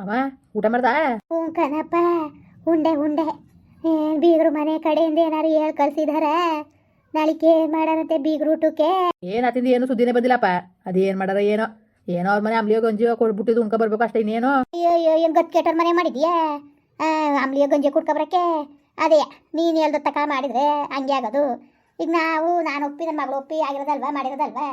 ಅಮ್ಮ ಊಟ ಮಾಡ್ದ? ಹ್ಞೂ ಕಣಪ್ಪ ಉಂಡೆ ಉಂಡೆ. ಏನ್ ಬೀಗರು ಮನೆ ಕಡೆಯಿಂದ ಏನಾರು ಹೇಳ್ ಕಳ್ಸಿದಾರ? ನಾಳಿಕೆ ಏನ್ ಮಾಡಾರಂತೆ ಬೀಗರು ಊಟಕ್ಕೆ? ಏನ್ ಆತಿಂದ ಏನು ಸುದ್ದಿನೇ ಬಂದಿಲ್ಲಪ್ಪ. ಅದೇನ್ ಮಾಡಾರ ಏನೋ? ಏನೋ ಅವ್ರ ಮನೆ ಅಂಬ್ಲಿಯೋ ಗಂಜಿ ಕೊಡ್ಬಿಟ್ಟು ಉಂಕ ಬರ್ಬೇಕು ಅಷ್ಟೇ ಇನ್ನೇನು? ಅಯ್ಯೋ ಅಯ್ಯೋ ಏನ್ ಗತ್ ಕೆಟ್ಟರ್ ಮನೆ ಮಾಡಿದ್ಯಾ? ಆ, ಗಂಜಿ ಗಂಜಿ ಕುಡ್ಕೊಬರಕ್ಕೆ ಅದೇ ನೀನು ಹೇಳ್ದ ತಕ ಮಾಡಿದ್ರೆ ಹಂಗೆ ಆಗೋದು. ಈಗ ನಾವು ನಾನು ಒಪ್ಪಿ ನನ್ನ ಮಗಳು ಒಪ್ಪಿ ಆಗಿರೋದಲ್ವಾ ಮಾಡಿರೋದಲ್ವಾ?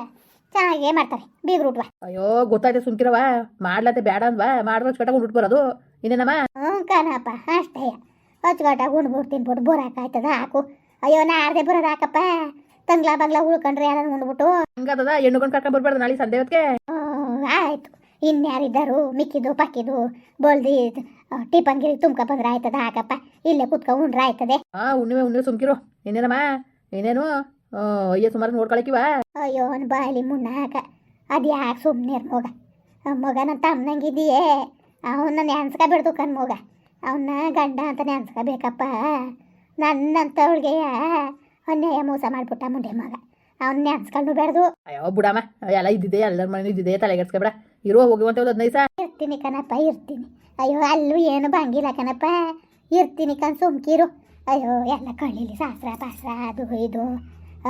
ಚೆನ್ನಾಗೇ ಮಾಡ್ತಾರೆ. ಬೀಗ್ರು ಊಟವ ಅಯ್ಯೋ ಗೊತ್ತಾಯ್ತು ಸುಮ್ಕಿರವ ಮಾಡ್ಲತ್ತೆ ಬೇಡ ಅಂದ್ವಾ. ಮಾಡಿದ್ರೆ ಕಟ್ಟ ಉಂಡ್ಬಿಟ್ಟು ಬರೋದು ಇನ್ನೇನಮ್ಮ? ಹ್ಞೂ ಕಣಪ್ಪ ಅಷ್ಟೇ. ಹೊಚ್ಕೊಟ್ಟಾಗ ಉಣ್ಬಿಟ್ಟು ತಿನ್ಬಿಟ್ಟು ಬೋರ್ ಆಯ್ತದ ಹಾಕು. ಅಯ್ಯೋ ನಾಡ್ದೆ ಬರೋದು ಹಾಕಪ್ಪ. ತಂಗ್ಲಾ ಬಂಗ್ಲಾ ಉಳ್ಕೊಂಡ್ರೆ ಯಾರು ಉಂಡ್ಬಿಟ್ಟು ಹಂಗದ ಹೆಣ್ಣುಗೊಂಡು ಕರ್ಕೊಂಡ್ ಬರ್ಬಾರ್ದು ನಾಳೆ ಸಂಡೆ ಹೊತ್ತಿಗೆ? ಹ್ಮ್, ಆಯ್ತು. ಇನ್ಯಾರಿದ್ದಾರು? ಮಿಕ್ಕಿದ್ದು ಪಕ್ಕಿದ್ದು ಬೋಲ್ದಿ ಟಿಫನ್ ಗಿರಿ ತುಂಬ್ಕ ಬಂದ್ರೆ ಆಯ್ತದ ಹಾಕಪ್ಪ. ಇಲ್ಲೇ ಕುತ್ಕೊಂಡ್ರೆ ಉಂಡ್ರೆ ಆಯ್ತದೆ. ಹಾ ಉಣ್ಣಿವೆ ಉಣ್ಣಿವೆ ಸುಮ್ಕಿರು. ಇನ್ನೇನಮ್ಮ? ಇನ್ನೇನು? ಅಯ್ಯ ಸುಮಾರು ನೋಡ್ಕೊಳಕಿವ? ಅಯ್ಯೋ ಅವ್ನ ಬಾಯಲ್ಲಿ ಮುನ್ನ ಹಾಕ ಅದು ಯಾಕೆ ಸುಮ್ಮನೆ ಮಗ ಮಗ ನನ್ನ ತಮ್ಮನಂಗಿದೆಯೇ ಅವನ್ನ ನೆನ್ಸ್ಕೊಬಿಡ್ದು ಕಣ್ ಮಗ. ಅವನ್ನ ಗಂಡ ಅಂತ ನೆನ್ಸ್ಕೋಬೇಕಪ್ಪ. ನನ್ನಂಥವಳಿಗೆ ಅನ್ಯಾಯ ಮೋಸ ಮಾಡಿಬಿಟ್ಟ ಮುಂದೆ ಮಗ. ಅವ್ನ ನೆನ್ಸ್ಕೊಂಡು ಬೇಡ್ದು. ಅಯ್ಯೋ ಬಿಡಮ್ಮ ಎಲ್ಲ ಇದ್ದಿದೆ ಎಲ್ಲರ ಮನೆ ಇದ್ದಿದೆ ತಲೆಗೆಡ್ಸ್ಕೊಬೇಡ ಇರೋ ಹೋಗುವಂತ ಒಂದು ಹದಿನೈದು ಸಾವಿರ ಇರ್ತೀನಿ ಕಣಪ್ಪ ಇರ್ತೀನಿ. ಅಯ್ಯೋ ಅಲ್ಲೂ ಏನು ಬಂಗಿಲ್ಲ ಕಣಪ್ಪ. ಇರ್ತೀನಿ ಕಣ್ ಸುಮ್ಕಿರು. ಅಯ್ಯೋ ಎಲ್ಲ ಕಳ್ಳೀಲಿ ಸಾಸ್ರ ಪಾಸ್ತ್ರ ಅದು ಇದು.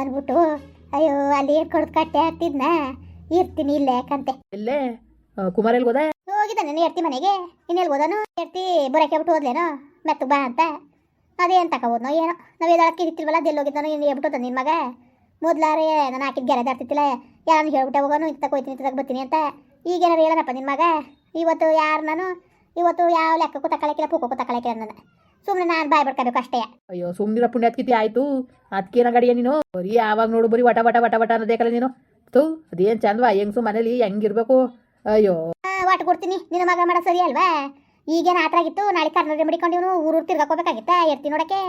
ಅಂದ್ಬಿಟ್ಟು ಅಯ್ಯೋ ಅಲ್ಲಿ ಕೊಡ್ದು ಕಟ್ಟೆ ಹಾಕ್ತಿದ್ನ? ಇರ್ತೀನಿ ಇಲ್ಲೇ ಯಾಕಂತೆ? ಇಲ್ಲೇ ಕುಮಾರ್ ಎಲ್ಲಿ ಹೋದ? ಹೋಗಿದ್ದಾನೆ ನೀನು ಎರ್ತಿ ಮನೆಗೆ? ಇನ್ನೆಲ್ಲಿ ಹೋದನು? ಎರ್ತಿ ಬರಕ್ಕೆ ಬಿಟ್ಟು ಹೋದ್ಲೇನೋ? ಮೆತ್ತು ಬಾ ಅಂತ. ಅದೇನು ತಗೋಬೋದ್ನೋ ಏನೋ? ನಾವು ಎದಾಳಕ್ಕೆ ಇರ್ತಿಲ್ವಲ್ಲ ಅದೆಲ್ಲಿ ಹೋಗಿದ್ದಾನೋ ಇನ್ನು ಹೇಳ್ಬಿಟ್ಟು ನಿನ್ನ ಮಗ? ಮೊದ್ಲಾರೆ ನಾನು ಹಾಕಿದ ಗೆರೆ ದಾಡ್ತಿತ್ತಿಲ್ಲ ಯಾರನ್ನು ಹೇಳ್ಬಿಟ್ಟೆ ಹೋಗೋನು ಇಂತ ಹೋಯ್ತೀನಿ ಇಂತ ಬರ್ತೀನಿ ಅಂತ. ಈಗೇನಾರು ಹೇಳೋಣಪ್ಪ ನಿನ್ನ ಮಗ? ಇವತ್ತು ಯಾರು ನಾನು? ಇವತ್ತು ಯಾವ ಲೆಕ್ಕಕ್ಕೂ ತಗೊಳಕಿಲ್ಲ ಪೂಕಕ್ಕೂ ತಗೊಳಕಿಲ್ಲ ನನ್ನ. ಸುಮ್ಮನೆ ನಾನು ಬಾಯ್ ಬಡ್ಕೋಬೇಕು ಅಷ್ಟೇ. ಅಯ್ಯೋ ಸುಮ್ನಿರ ಪುಣ್ಯಾತ್ಕಿತಿ ಆಯ್ತು. ಅದಕ್ಕೇನ ಗಡಿಯ ನೀನು? ಬರೀ ಯಾವಾಗ ನೋಡು ಬರೀ ವಟ ವಟ ವಟ ವಟ ಅನ್ನೋದೇಕಲ್ಲ ನೀನು. ತು ಅದೇನು ಹೆಂಗ್ ಹೆಂಗ್ಸು ಮನೇಲಿ ಹೆಂಗಿರ್ಬೇಕು? ಅಯ್ಯೋ. ವಾಟ್ ಕೊಡ್ತೀನಿ. ನಿನ್ನ ಮಗ ಮಾಡೋ ಸರಿ ಅಲ್ವಾ? ಈಗೇನು ಆತರ ಆಗಿತ್ತು ನಾಳೆ ಕರ್ನಾಟಕ ಮಡಿಕೊಂಡು ಇವನು ಊರು ತಿರ್ಗಾಕೋಬೇಕಾಗಿತ್ತ ಎರ್ತಿ ನೋಡಕ್ಕೆ.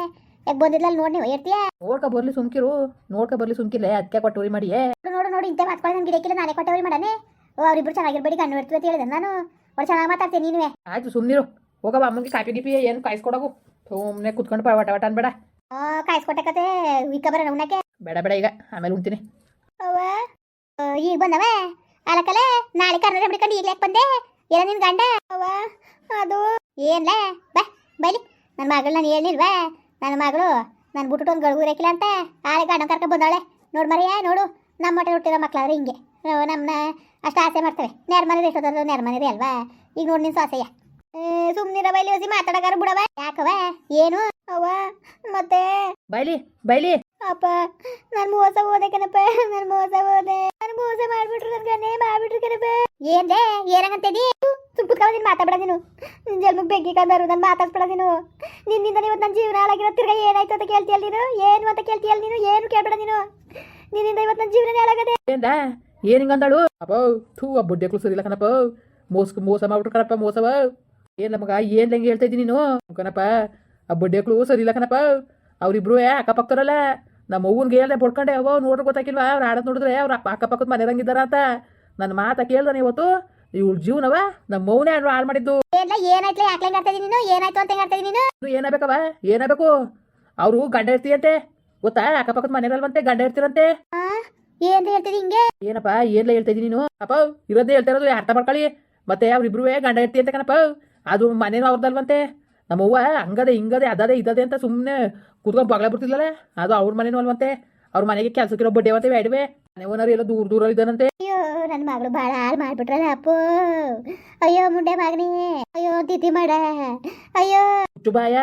ಯಾಕೆ ಬಂದಿದ್ಲಲ್ಲ ನೋಡಿ ನೀವು ಇರ್ತೀಯ ನೋಡ್ಕ ಬರ್ಲಿ ಸುಮ್ಕಿರು. ನೋಡ್ಕ ಬರ್ಲಿ ಸುಮ್ಕಿಲ್ಲ ಅದಕ್ಕೆ ಕೊಟ್ಟೋರಿ ಮಾಡಿ ನೋಡು ನೋಡು ಇಂತೆ ಮಾತ್ಕೊಳ್ಳಿ ನಮ್ಗೆ ಗಿಡಕ್ಕಿಲ್ಲ ನಾನೇ ಕೊಟ್ಟವ್ರಿ ಮಾಡನೆ ಓ ಅವ್ರಿಬ್ರು ಚೆನ್ನಾಗಿರ್ಬೇಡಿ ಕಣ್ಣು ಇರ್ತೀವಿ ಅಂತ ಹೇಳಿದೆ ನಾನು. ಅವ್ರು ಚೆನ್ನಾಗಿ ಮಾತಾಡ್ತೀನಿ ನೀನುವೆ. ಆಯ್ತು ಸುಮ್ನಿರು. ಹೋಗವ ಅಮ್ಮನಿಗೆ ಕಾಫಿ ಗಿಪಿ ಏನು ಕಾಯಿಸ್ಕೊಡಗು. ಸುಮ್ಮನೆ ಕುತ್ಕೊಂಡು ಪಟ ಪಟ ಅನ್ಬೇಡ ಆ, ಈಗ ಕತೆ ಇಕ್ಕ ಬರ ಉಣ್ಣಕ್ಕೆ? ಬೇಡ ಬೇಡ ಈಗ ಆಮೇಲೆ ಉಣ್ತೀನಿ. ಈಗ ಬಂದವೆ? ಅಲಕಲೆ ನಾಳೆ ಕರ್ನಾಟಕ ಬಿಡ್ಕೊಂಡು ಈಗ ಯಾಕೆ ಬಂದೆ? ಏನ ನಿನ್ ಗಂಡ? ಅವ್ವ ಅದು ಏನ್ಲ? ಬಾ ಬೈಲಿ. ನನ್ನ ಮಗಳು ನಾನು ಹೇಳಿಲ್ವಾ? ನನ್ನ ಮಗಳು ನಾನು ಬಿಟ್ಟು ಒಂದು ಗಳು ಇರಕಿಲ್ಲ ಅಂತ? ಆಳೆ ಗಂಡ ಕರ್ಕೊಂಡು ಬಂದಾಳೆ ನೋಡು ಮರಿಯ ನೋಡು. ನಮ್ಮ ಮಟ್ಟೆ ಹುಟ್ಟಿರೋ ಮಕ್ಕಳಾದ್ರೆ ಹಿಂಗೆ. ನಮ್ಮನ್ನ ಅಷ್ಟು ಆಸೆ ಮಾಡ್ತವೆ. ನೇರ ಮನೇದು ಎಷ್ಟೊತ್ತಾದ್ರು ನೇರ ಮನೇದೇ ಅಲ್ವಾ? ಈಗ ನೋಡಿ ನಿನ್ ಸೊಸೆಯ. ಸುಮ್ಮನಿರ ಬೈಲಿ ಹೊಸಿ ಮಾತಾಡಗಾರ ಬಿಡವ. ಯಾಕವ ಏನು? ಅವ್ವ ಮತ್ತೆ? ಬೈಲಿ ಬೈಲಿ. ಅಪ್ಪ ನನ್ ಮೋಸ ಹೋದೆ ಕಣಪ್ಪ ನನ್ ಮೋಸ ಹೋದೆ. ನನ್ ಮೋಸ ಮಾಡ್ಬಿಟ್ರು ನನ್ಗನ್ನೇ ಮಾಡ್ಬಿಟ್ರು ಕಣಪ್ಪ. ಏನ್ಲೇ ಏನಂಗಂತೇದಿ ಸುಪ್ಪುತ್ಕೊಂಡ್ ನೀನು ಮಾತಾಡ ನೀನು. ನಿನ್ ಜನ್ಮಕ್ಕೆ ಬೆಂಕಿ ಕಂದರು ನಾನು ಮಾತಾಡ್ಬೇಡ ನೀನು. ನಿನ್ನಿಂದ ಇವತ್ತು ನನ್ನ ಜೀವನ ಹಾಳಾಗಿರೋ ತಿರ್ಗಾ ಏನಾಯ್ತು ಅಂತ ಕೇಳ್ತೀಯಲ್ಲ ನೀನು? ಏನು ಅಂತ ಕೇಳ್ತೀಯಲ್ಲ ನೀನು? ಏನು ಕೇಳ್ಬೇಡ ನೀನು? ನಿನ್ನಿಂದ ಇವತ್ತು ನನ್ನ ಜೀವನ ಹಾಳಾಗದೆ ಏನ್ದ ಏನು ಹಿಂಗಂದಾಳು ಅಪ್ಪ ಥೂ ಬುಡ್ಡೆ ಕುಸರಿಲ್ಲ ಕಣಪ್ಪ. ಮೋಸ ಮೋಸ ಮಾಡ್ಬಿಟ್ರು ಕಣಪ್ಪ ಮೋಸವ. ಏನ್ ಮಗ ಏನ್ ಹೆಂಗೆ ಹೇಳ್ತಾ ಇದ್ದೀನಿ ನೀನು? ಕಣಪ್ಪ ಆ ಬಡ್ಡೆಕ್ಳು ಸರಿ ಇಲ್ಲ ಕಣಪ್ಪ. ಅವ್ರಿಬ್ರು ಅಕ್ಕಪಕ್ಕದವ್ರಲ್ಲ. ನಮ್ಮ ಅವ್ವನ್ಗೆ ಹೇಳ್ದೆ ಬಡ್ಕೊಂಡೆ ಅವ ನೋಡ್ರಿ ಗೊತ್ತಾಗಿಲ್ವಾ? ಅವ್ರು ಆಡೋದು ನೋಡಿದ್ರೆ ಅವ್ರ ಅಕ್ಕಪಕ್ಕದ ಮನೆದಂಗಿದ್ದಾರ ಅಂತ. ನನ್ನ ಮಾತ ಕೇಳ್ದಾನೆ ಇವತ್ತು. ಇವಳ ಜೀವನವ ನಮ್ಮ ಮೌನೇ ಹಾಳು ಮಾಡಿದ್ದು. ಏನಾಯ್ತು ಯಾಕೆ ಆಡ್ತಾ ನೀನು? ಏನಾಯ್ತು ಅಂತ ಆಡ್ತಾ ನೀನು? ಏನಾಗಬೇಕವ? ಏನಾಗಬೇಕು? ಅವರು ಗಂಡ ಇರ್ತೀಯಂತೆ ಗೊತ್ತಾ? ಅಕ್ಕಪಕ್ಕದ ಮನೆಗಲ್ವಂತೆ ಗಂಡ ಇರ್ತೀರಂತೆ ಏನ್ ಹಿಂಗೆ? ಏನಪ್ಪ ಏನ್ಲ ಹೇಳ್ತಾ ಇದೀನಿ ನೀನು? ಅಪ್ಪ ಇರೋದೇ ಹೇಳ್ತಾ ಇರೋದು ಅರ್ಥ ಮಾಡ್ಕೊಳ್ಳಿ. ಮತ್ತೆ ಅವ್ರಿಬ್ರು ಗಂಡ ಇರ್ತಿ ಅಂತ ಕಣಪ್ಪ. ಅದು ಮನೇನು ಅವ್ರದಲ್ವಂತೆ? ನಮ್ಮವ್ವ ಹಂಗದೆ ಹಿಂಗದೆ ಅದದೆ ಇದದೆ ಅಂತ ಸುಮ್ಮನೆ ಕುತ್ಕೊಂಡು ಬಗ್ಲ ಬರ್ತಿದ್ಲಲ್ಲ ಅದು ಅವ್ರ ಮನೇನು ಅಲ್ವಂತೆ? ಅವ್ರ ಮನೆಗೆ ಕೆಲಸಕ್ಕಿರೋ ಬಡ್ಡೆ ಅವಂತೆ ಬೇಡವೆ. ಮನೆ ಓನರ್ ಎಲ್ಲ ದೂರ ದೂರ ಇದ್ದಾನಂತೆ. ಅಯ್ಯೋ ನನ್ನ ಮಗಳು ಭಾಳ ಹಾಳು ಮಾಡ್ಬಿಟ್ರಲ್ಲ ಅಪ್ಪು. ಅಯ್ಯೋ ಮುಂಡೆ ಮಗನಿ. ಅಯ್ಯೋ ತಿಥಿ ಮಾಡ ಅಯ್ಯೋ. ಹುಚ್ಚು ಬಾಯ.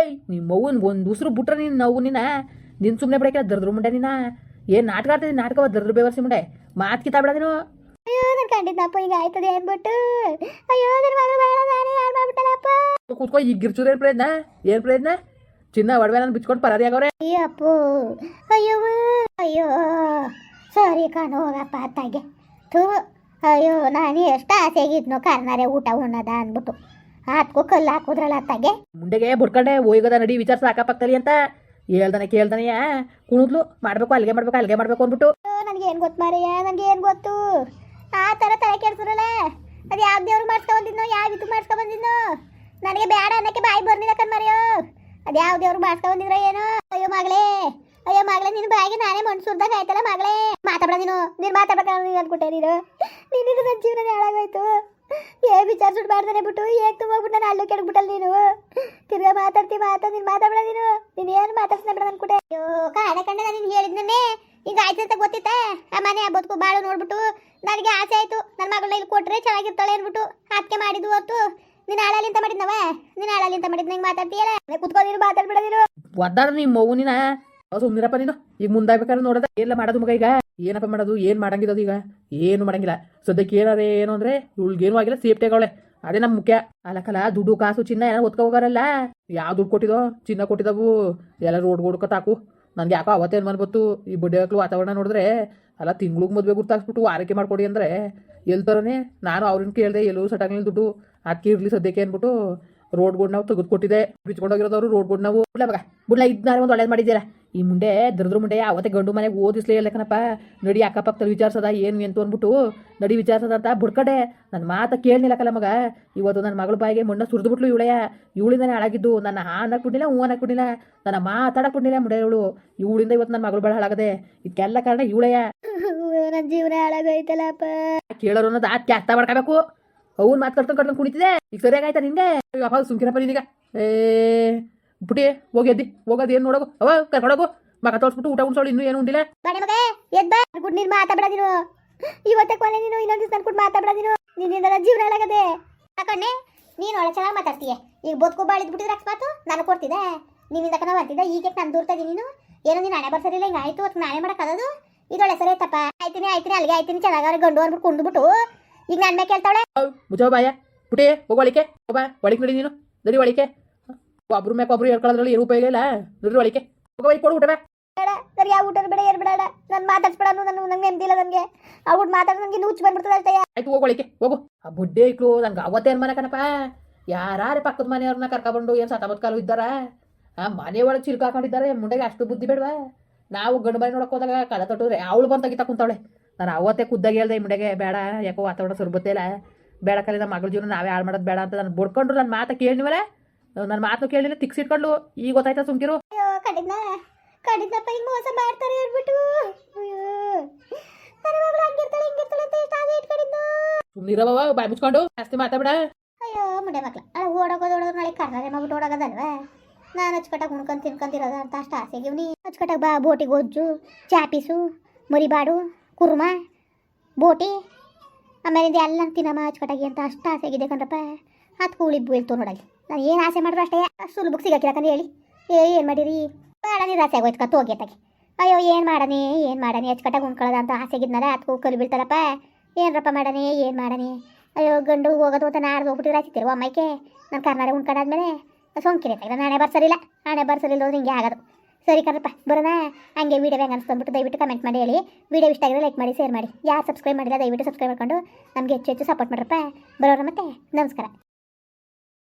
ಏಯ್ ನಿಮ್ಮ ಅವ್ವನ್ ಒಂದು ಉಸಿರು ಬಿಟ್ರೆ ನೀನು ನಾವು ನಿನ್ನ? ನಿನ್ ಸುಮ್ಮನೆ ಬಿಡಕ್ಕೆ ದರ್ದ್ರ ಮುಂಡೆ ನೀನ? ಏನು ನಾಟಕ ಆಡ್ತಿದ್ದೀನಿ ನಾಟಕ ದರ್ದ್ರ ಬೇವರ್ಸಿ ಮುಂಡೆ? ಮಾತು ಕಿತ್ತಾಬಿಡ ನೀನು? ಅಯ್ಯೋ ನನ್ನ ಕಂಡಿದ್ದಪ್ಪ ಈಗ ಆಯ್ತದೆ ಅಂದ್ಬಿಟ್ಟು ಅಯ್ಯೋ ನನ್ನ ಮಗಳು ಬೇಡ ನಾನೇ ಯಾರು ಮಾಡ್ಬಿಟ್ಟಲ್ಲಪ್ಪ ಕೂತ್ಕೊ ಈಗ ಗಿರ್ಚುದು ಏನು ಪ್ರಯತ್ನ ಏನು ಪ್ರಯತ್ನ ಚಿನ್ನ ಒಡವೆ ನಾನು ಬಿಚ್ಕೊಂಡು ಪರಾರಿ ಆಗವ್ರೆ ಅಯ್ಯೋ ಅಪ್ಪು ಅಯ್ಯೋ ಅಯ್ಯೋ ಸರಿ ಕಾಣು ಹೋಗಪ್ಪ ಅತ್ತಾಗೆ ಥೂ ಅಯ್ಯೋ ನಾನು ಎಷ್ಟು ಆಸೆಗಿದ್ನೋ ಕರ್ನಾರೆ ಊಟ ಉಣ್ಣದ ಅಂದ್ಬಿಟ್ಟು ಹಾತ್ಕೋ ಕಲ್ಲು ಹಾಕುದ್ರಲ್ಲ ಅತ್ತಾಗೆ ಮುಂಡೆಗೆ ಬುಡ್ಕಂಡೆ ಹೋಯ್ಗದ ನಡಿ ವಿಚಾರ ಅಕ್ಕಪಕ್ಕದಲ್ಲಿ ಅಂತ ಹೇಳ್ದಾನೆ ಕೇಳ್ದಾನೆಯ ಕುಣಿದ್ಲು ಮಾಡ್ಬೇಕು ಅಲ್ಲಿಗೆ ಮಾಡ್ಬೇಕು ಅಲ್ಲಿಗೆ ಮಾಡ್ಬೇಕು ಅಂದ್ಬಿಟ್ಟು ನನಗೆ ಏನು ಗೊತ್ತು ಮಾರಯ್ಯ ನನಗೆ ಏನು ಗೊತ್ತು ಆ ಥರ ತಲೆ ಕೆಡ್ಸಿರಲ್ಲ? ಅದು ಯಾವ ದೇವ್ರು ಮಾಡ್ಸ್ಕೊ ಬಂದಿದ್ನೋ ಯಾವ ಇದು ಮಾಡ್ಸ್ಕೊ ಬಂದಿದ್ನೋ ನನಗೆ ಬೇಡ ಅನ್ನಕ್ಕೆ ಬಾಯಿ ಬರ್ನಿಲ್ಲ ಕಣ್ ಮರಿಯೋ. ಅದು ಯಾವ ದೇವ್ರು ಮಾಡ್ಸ್ಕೊ ಬಂದಿದ್ರೋ ಏನೋ? ಅಯ್ಯೋ ಮಗಳೇ ಅಯ್ಯೋ ಮಗಳೇ ನಿನ್ನ ಬಾಯಿಗೆ ನಾನೇ ಮನ್ಸೂರ್ದಾಗ ಸುರ್ದಾಗ ಆಯ್ತಲ್ಲ ಮಗಳೇ? ಮಾತಾಡ ನೀನು ನೀನು ಮಾತಾಡ್ಬೇಕು ನೀನು ಅನ್ಕೊಟ್ಟೆ ನೀನು. ನಿನ್ನಿಂದ ನನ್ನ ಜೀವನ ಹಾಳಾಗೋಯ್ತು. ಏ ವಿಚಾರಿಸ್ಬಿಟ್ಟು ಮಾಡ್ತಾನೆ ಬಿಟ್ಟು, ಏಕ್ ತುಂಬೋಗ್ಬಿಟ್ಟು ನಾನು ಅಲ್ಲೂ ಕೆಡಗ್ಬಿಟ್ಟಲ್ಲ ನೀನು. ತಿರ್ಗಾ ಮಾತಾಡ್ತಿ, ಮಾತಾ, ನೀನು ಮಾತಾಡಬೇಡ ನೀನು. ನೀನು ಏನು ಮಾತಾಡ್ಸ್ನ ಬಿಡ ಅನ್ಕೊಟ್ಟೆ? ಅಯ್ಯೋ ಕಾಡ ಕಂಡ ನಾನು ಹೇಳಿದ್ನೇ ಈಗ ಆಯ್ತು ಅಂತ ಗೊತ್ತಿತ್ತ? ಆ ಮನೆ ಆ ಬದುಕು ಬಾಳು ನೋಡ್ಬಿಟ್ಟು ನನಗೆ ಆಸೆ ಆಯ್ತು. ನನ್ನ ಮಗಳನ್ನ ಇಲ್ಲಿ ಕೊಟ್ಟರೆ ಚೆನ್ನಾಗಿರ್ತಾಳೆ ಅಂದ್ಬಿಟ್ಟು ಅದಕ್ಕೆ ಮಾಡಿದ್ದು ಹೊತ್ತು. ನೀನು ಹಾಳಲ್ಲಿ ಅಂತ ಮಾಡಿದ್ನವ? ನೀನು ಅಂತ ಮಾಡಿದ್ ನಂಗೆ ಮಾತಾಡ್ತೀಯಲ್ಲ? ಕುತ್ಕೊಂಡಿರು ಮಾತಾಡ್ಬಿಡೋದಿರು. ನೀನು ಒದ್ದಾರ ನಿಮ್ಮ ಮೌನಿನ ಸುಮ್ಮನಿರಪ್ಪ ನೀನು. ಈಗ ಮುಂದಾಗ್ಬೇಕಾದ್ರೆ ನೋಡದ ಎಲ್ಲ ಮಾಡೋದು ಮಗ ಈಗ. ಏನಪ್ಪ ಮಾಡೋದು? ಏನು ಮಾಡಂಗಿರೋದು ಈಗ? ಏನು ಮಾಡಂಗಿಲ್ಲ. ಸದ್ಯಕ್ಕೆ ಏನಾರೇ ಏನು ಅಂದರೆ ಇವಳಿಗೇನು ಆಗಿಲ್ಲ ಸೇಫ್ಟಿ ಆಗವಳೆ. ಅದೇ ನಮ್ಮ ಮುಖ್ಯ. ಅಲಕಲ ದುಡ್ಡು, ಕಾಸು, ಚಿನ್ನ ಏನೋ ಒತ್ಕೊ ಯಾವ ದುಡ್ಡು ಕೊಟ್ಟಿದೋ? ಚಿನ್ನ ಕೊಟ್ಟಿದವು. ಎಲ್ಲ ರೋಡ್ ಗೋಡ್ಕೊ ತಾಕು ನನಗೆ ಯಾಕೋ ಅವತ್ತೇನು ಬಂದ್ಬತ್ತು? ಈ ಬಡ್ಡಿ ಹಾಕ್ಲು ವಾತಾವರಣ ನೋಡಿದ್ರೆ ಅಲ್ಲ, ತಿಂಗ್ಳಿಗೆ ಮದುವೆ ಗುರ್ತಾಕ್ಸ್ಬಿಟ್ಟು ಆರೈಕೆ ಮಾಡ್ಕೊಡಿ ಅಂದರೆ ಎಲ್ತರನೇ ನಾನು ಅವ್ರನ್ನ ಕೇಳಿದೆ, ಎಲ್ಲೂ ಸಟಾಗ್ಲಿಲ್ಲ ದುಡ್ಡು, ಅಕ್ಕಿ ಇರಲಿ ಸದ್ಯಕ್ಕೆ ಅಂದ್ಬಿಟ್ಟು ರೋಡ್ ಗುಡ್ ನಾವು ತೆಗೆದುಕೊಟ್ಟಿದೆ ಬಿಚ್ಕೊಂಡೋಗಿರೋದವ್ರು ರೋಡ್ ಗುಡ್ ನಾವು, ಬಿಡ್ಲ ಮಗ, ಬಿಡ್ಲ ಇದ್ನಾರ ಒಂದು ಒಳ್ಳೇದು ಮಾಡಿದ್ದೀರಾ? ಈ ಮುಂಡೆ ದರದ್ರ ಮುಂಡೆ ಅವತ್ತೆ ಗಂಡು ಮನೆಗೆ ಓದಿಸ್ಲೇ ಇಲ್ಲ ಕಣಪ್ಪ. ನಡಿ ಅಕ್ಕಪಕ್ಕದಲ್ಲಿ ವಿಚಾರಿಸದ ಏನು ಎಂತು ಅಂದ್ಬಿಟ್ಟು ನಡಿ ವಿಚಾರಿಸದ ಅಂತ ಬುಡ್ಕಡೆ. ನನ್ನ ಮಾತು ಕೇಳಲಿಲ್ಲಕ್ಕಲ್ಲ ಮಗ. ಇವತ್ತು ನನ್ನ ಮಗಳ ಬಾಯಿಗೆ ಮಣ್ಣ ಸುರಿದ್ಬಿಟ್ಲು ಇವಳೆಯ ಇವಳಿಂದನೇ ಹಾಳಾಗಿದ್ದು. ನನ್ನ ಹಾನಕ್ಕೆ ಬಿಡ್ಲಿಲ್ಲ ಹೂ ಅನ್ನಕ್ಕೆ ಬಿಡ್ಲಿಲ್ಲ ನನ್ನ ಮಾತಾಡಕ್ಕೆ ಬಿಡ್ಲಿಲ್ಲ ಮುಂಡೆ ಇವಳು ಇವಳಿಂದ ಇವತ್ತು ನನ್ನ ಮಗಳು ಬಾಳ ಹಾಳಾಗದೆ. ಇದಕ್ಕೆಲ್ಲ ಕಾರಣ ಇವಳೆಯ? ನನ್ನ ಜೀವನ ಹಾಳಾಗೋಯ್ತಲ್ಲಪ್ಪ. ಕೇಳೋರು ಅನ್ನೋದು ಆತ್ ಅರ್ಥ ಮಾಡ್ಕೋಬೇಕು. ಅವ್ನು ಮಾತು ಕಟ್ಕೊಂಡು ಕಟ್ಕೊಂಡು ಕುಣಿತಿದೆ. ಈಗ ಸರಿಯಾಗಾಯ್ತಾ ನಿಂಗೆ? ಅಪ್ಪ ಸುಮ್ಕಿರಪ್ಪ ನಿನಗ. ಏ. ಪುಟಿ ಹೋಗ್ಯದ್ದಿ ಹೋಗೋದು ಏನು ನೋಡೋಗು? ಅವ ಕರ್ಕೊಂಡೋಗು ಮಗ ತೋರಿಸ್ಬಿಟ್ಟು ಊಟ ಉಣ್ಸೋಳು ಇನ್ನೂ ಏನು ಉಂಡಿಲ್ಲ. ಬಡ ಮಗ ಎದ್ ಬಾ. ಗುಡ್ ನೀನು ಮಾತಾಡ ನೀನು. ಇವತ್ತೇ ಕೊನೆ ನೀನು ಇನ್ನೊಂದು ದಿವಸ ನನ್ಕೊಂಡು ಮಾತಾಡ ನೀನು. ನಿನ್ನಿಂದ ನನ್ನ ಜೀವನ ಹಾಳಾಗದೆ ಕಣ್ಣೆ ನೀನು ಒಳ್ಳೆ ಚೆನ್ನಾಗಿ ಮಾತಾಡ್ತೀಯ. ಈಗ ಬದುಕು ಬಾಳಿದ್ ಬಿಟ್ಟಿದ್ರೆ ಅಕಸ್ಮಾತು ನಾನು ಕೊಡ್ತಿದ್ದೆ. ನಿನ್ನಿಂದ ಕಣ ಬರ್ತಿದ್ದೆ ಈಗ ನಾನು ದೂರ್ತಾ ಇದೀನಿ ನೀನು. ಏನೋ ನೀನು ಹಣೆ ಬರ್ಸರಿಲ್ಲ ಹಿಂಗೆ ಆಯ್ತು ಅದಕ್ಕೆ ನಾನೇ ಮಾಡೋಕ್ಕಾಗದು ಇದೊಳ್ಳೆ ಸರಿ ತಪ್ಪ ಆಯ್ತೀನಿ ಆಯ್ತೀನಿ ಅಲ್ಲಿಗೆ ಆಯ್ತೀನಿ ಚೆನ್ನಾಗಿ ಗಂಡು ಅಂದ್ಬಿಟ್ಟು ಕುಂಡ್ಬಿಟ್ಟು ಈಗ ನನ್ನ ಮೇಲೆ ಕೇಳ್ತಾವಳೆ? ಮುಜೋ ಬಾಯ. ಪುಟಿ ಹೋಗೋಳಿಕೆ ಹೋಗ ಒಳಿಕೆ ನಡಿ ನೀನು. ನಡಿ ಒಳಿಕೆ ಒಬ್ರು ಮ್ಯಾಕ ಒಬ್ರು ಹೇಳ್ಕೊಳ್ಳೋದ್ರಲ್ಲಿ ಏನು ಉಪಯೋಗ ಇಲ್ಲ. ನಡಿ ಒಳಿಕೆ ಹೋಗ ಒಯ್ದು ಕೊಡು ಊಟ ಬೇಡ ಸರಿ ಯಾವ ಊಟ ಬೇಡ ಏನು ಬೇಡ ನಾನು ಮಾತಾಡ್ಸ್ಬೇಡ ನಾನು ನಂಗೆ ನೆಮ್ಮದಿ ಇಲ್ಲ ನನಗೆ. ಅವ್ಬಿಟ್ಟು ಮಾತಾಡಿ ನನಗೆ ಹುಚ್ಚು ಬಂದ್ಬಿಡ್ತದೆ ಅಷ್ಟೇ. ಆಯ್ತು ಹೋಗೋಳಿಕೆ ಹೋಗು. ಆ ಬುಡ್ಡೆ ಇಕ್ಳು ನಂಗೆ ಅವತ್ತೇನು ಮನೆ ಕಣಪ್ಪ. ಯಾರೇ ಪಕ್ಕದ ಮನೆಯವ್ರನ್ನ ಕರ್ಕೊಬಂಡು ಏನು ಸತಮತ್ ಕಾಲು ಇದ್ದಾರ? ಆ ಮನೆ ಒಳಗೆ ಚಿಲ್ಕ ಹಾಕೊಂಡಿದ್ದಾರೆ ಮುಂಡೆಗೆ ಅಷ್ಟು ಬುದ್ಧಿ ಬೇಡವಾ? ನಾವು ಗಂಡು ಮನೆ ನೋಡಕ್ ಹೋದಾಗ ಕಲ ತೊಟ್ಟಿದ್ರೆ ಅವಳು ಬಂದು ತೆಗಿತಾ ಕುಂತಾವಳೆ. ನಾನು ಅವತ್ತೇ ಖುದ್ದಾಗಿ ಹೇಳ್ದೆ ಮುಂಡೆಗೆ ಬೇಡ ಯಾಕೋ ವಾತಾವರಣ ಸುರ್ಬತ್ತೇ ಇಲ್ಲ. ಬೇಡ ಕಲಿ ನಮ್ಮ ಮಗಳ ಜೀವನ ನಾವೇ ಹಾಳು ಮಾಡೋದು ಬೇಡ ಅಂತ ನಾನು ಬಡ್ಕೊಂಡ್ರು ನನ್ನ ಮಾತು ಕೇಳಿವಲ್ಲ ನನ್ನ ಮಾತು ಕೇಳಿಲ್ಲ ತಿಕ್ಸಿಟ್ಕೊಂಡು ಈಗ ಗೊತ್ತಾಯ್ತಾ ಸುಮ್ಕಿರು? ಅಯ್ಯೋ ಕಡಿದ್ನ? ಕಡಿದ್ನಪ್ಪ ಹಿಂಗ್ ಮೋಸ ಮಾಡ್ತಾರೆ ಹೇಳ್ಬಿಟ್ಟು. ಸುಮ್ಮನಿರವ ಬಾಯ್ ಮುಚ್ಕೊಂಡು. ಜಾಸ್ತಿ ಮಾತಾಡ ಅಯ್ಯೋ ಮುಂಡೆ ಮಕ್ಳ ಅಲ್ಲ ಓಡೋಗೋದು ಓಡೋದು ನಾಳೆ ಕರ್ನಾಟಕ ಮಾಡ್ಬಿಟ್ಟು ಓಡೋಗೋದಲ್ವಾ? ನಾನು ಅಚ್ಚುಕಟ್ಟಾಗಿ ಉಣ್ಕೊಂಡು ತಿನ್ಕೊಂತಿರೋದ ಅಂತ ಅಷ್ಟು ಆಸೆ ಇವ್ನಿ ಅಚ್ಚುಕಟ್ಟಾಗಿ ಬಾ ಬೋಟಿ ಗೊಜ್ಜು ಚಾಪೀಸು ಮುರಿಬಾಡು ಕುರ್ಮ ಬೋಟಿ. ಆಮೇಲೆ ಎಲ್ಲ ತಿನ್ನಮ್ಮ ಅಚ್ಚುಕಟ್ಟಾಗಿ ಅಂತ ಅಷ್ಟು ಆಸೆ ಆಗಿದೆ ಕಣ್ರಪ್ಪ. ಹತ್ತು ಕೂಳಿ ಬೀಳ್ತು ನೋಡಲ್ಲಿ. ನಾನು ಏನು ಆಸೆ ಮಾಡಿದ್ರು ಅಷ್ಟೇ. ಅಷ್ಟು ಬುಕ್ ಸಿಗಕ್ಕಿಲ್ಲ ಹೇಳಿ. ಏ, ಏನು ಮಾಡಿರಿ? ಬೇಡ ನೀರು ಆಸೆ ಆಗೋಯ್ತು. ಕತ್ತು ಅಯ್ಯೋ, ಏನು ಮಾಡನಿ ಏನು ಮಾಡನಿ ಅಚ್ಚುಕಟ್ಟಾಗಿ ಉಣ್ಕೊಳ್ಳೋದ ಅಂತ ಆಸೆಗಿದ್ನಲ್ಲ ಅದಕ್ಕೂ ಕಲಿ ಬೀಳ್ತಾರಪ್ಪ. ಏನರಪ್ಪ ಮಾಡನಿ ಏನು ಮಾಡನಿ ಅಯ್ಯೋ, ಗಂಡು ಹೋಗೋದು ಅಂತ ನಾಡ್ದು ಹೋಗ್ಬಿಟ್ಟಿರ ಆಚಿತ್ತಿರುವ ಅಮ್ಮಯ್ಕೆ. ನಾನು ಕರ್ನಾಟಕ ಉಣ್ಕೊಂಡಾದ್ಮೇಲೆ ಸೋಂಕಿರಿ ತೆಗೆದ ನಾಣೆ ಬರ್ಸರಿಲ್ಲ ನಾಳೆ ಬರ್ಸರಿಲ್ಲ ಹೋದ್ರೆ ಹಿಂಗೆ ಆಗೋದು. ಸರಿ ಕಣಪ್ಪ ಬರೋಣ ಹಂಗೆ ವೀಡಿಯೋ ಹೆಂಗೆ ಅನ್ಸ್ಕೊಂಡ್ಬಿಟ್ಟು ದಯವಿಟ್ಟು ಕಮೆಂಟ್ ಮಾಡಿ ಹೇಳಿ. ವೀಡಿಯೋ ಇಷ್ಟ ಆಗಿದ್ರೆ ಲೈಕ್ ಮಾಡಿ ಶೇರ್ ಮಾಡಿ. ಯಾರು ಸಬ್ಸ್ಕ್ರೈಬ್ ಮಾಡಿಲ್ಲ, ದಯವಿಟ್ಟು ಸಬ್ಸ್ಕ್ರೈಬ್ ಮಾಡ್ಕೊಂಡು ನಮಗೆ ಹೆಚ್ಚು ಹೆಚ್ಚು ಸಪೋರ್ಟ್ ಮಾಡ್ರಪ್ಪ. ಬರೋರ ಮತ್ತೆ, ನಮಸ್ಕಾರ.